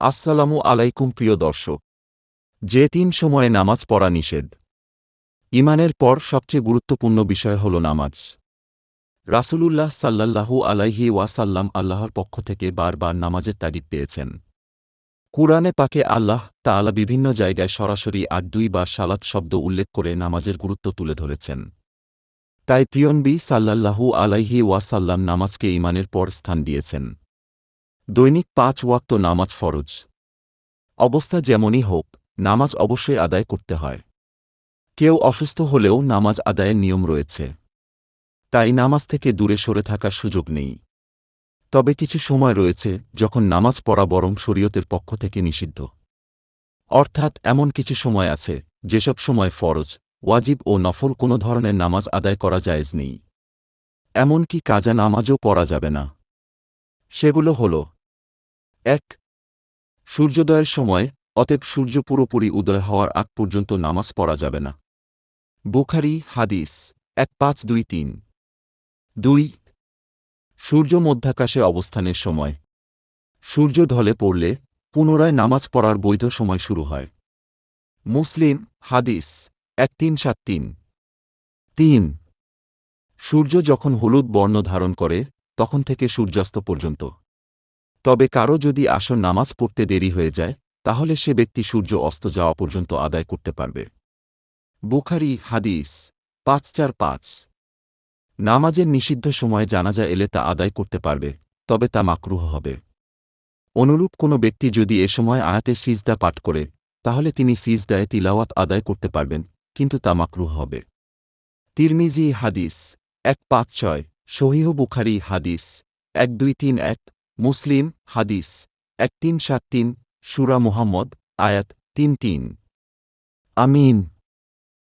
আসসালামু আলাইকুম প্রিয় দর্শক। যে তিন সময়ে নামাজ পড়া নিষেধ। ইমানের পর সবচেয়ে গুরুত্বপূর্ণ বিষয় হল নামাজ। রাসূলুল্লাহ সাল্লাল্লাহু আলাইহি ওয়াসাল্লাম আল্লাহর পক্ষ থেকে বারবার নামাজের তাগিদ পেয়েছেন। কুরআনে পাকে আল্লাহ তাআলা বিভিন্ন জায়গায় সরাসরি আর দুই বা সালাত শব্দ উল্লেখ করে নামাজের গুরুত্ব তুলে ধরেছেন। তাই প্রিয়নবী সাল্লাল্লাহু আলাইহি ওয়াসাল্লাম নামাজকে ইমানের পর স্থান দিয়েছেন। দৈনিক পাঁচ ওয়াক্ত নামাজ ফরজ। অবস্থা যেমনই হোক, নামাজ অবশ্যই আদায় করতে হয়। কেউ অসুস্থ হলেও নামাজ আদায়ের নিয়ম রয়েছে। তাই নামাজ থেকে দূরে সরে থাকার সুযোগ নেই। তবে কিছু সময় রয়েছে যখন নামাজ পড়া বরং শরীয়তের পক্ষ থেকে নিষিদ্ধ। অর্থাৎ এমন কিছু সময় আছে, যেসব সময় ফরজ, ওয়াজিব ও নফল কোনো ধরনের নামাজ আদায় করা জায়েজ নেই। এমনকি কাজা নামাজও পড়া যাবে না। সেগুলো হল এক, সূর্যোদয়ের সময় অতএব সূর্য পুরোপুরি উদয় হওয়ার আগ পর্যন্ত নামাজ পড়া যাবে না। বুখারি, হাদিস, এক পাঁচ দুই তিন। দুই, সূর্য মধ্যাকাশে অবস্থানের সময়। সূর্য ঢলে পড়লে পুনরায় নামাজ পড়ার বৈধ সময় শুরু হয়। মুসলিম, হাদিস, এক তিন সাত তিন। তিন, সূর্য যখন হলুদ বর্ণ ধারণ করে, তখন থেকে সূর্যাস্ত পর্যন্ত। তবে কারও যদি আসর নামাজ পড়তে দেরি হয়ে যায়, তাহলে সে ব্যক্তি সূর্য অস্ত যাওয়া পর্যন্ত আদায় করতে পারবে। বুখারি, হাদিস, পাঁচ চার পাঁচ। নামাজের নিষিদ্ধ সময়ে জানাজা এলে তা আদায় করতে পারবে, তবে তা মাকরুহ হবে। অনুরূপ কোনো ব্যক্তি যদি এ সময় আয়াতে সিজদা পাঠ করে, তাহলে তিনি সিজদায় তিলাওয়াত আদায় করতে পারবেন, কিন্তু তা মাকরুহ হবে। তিরমিজি, হাদিস, এক পাঁচ ছয়, সহিহ বুখারি, হাদিস, এক দুই তিন এক। মুসলিম হাদিস এক তিন সাত তিন সুরা মুহাম্মদ আয়াত তিন তিন। আমিন।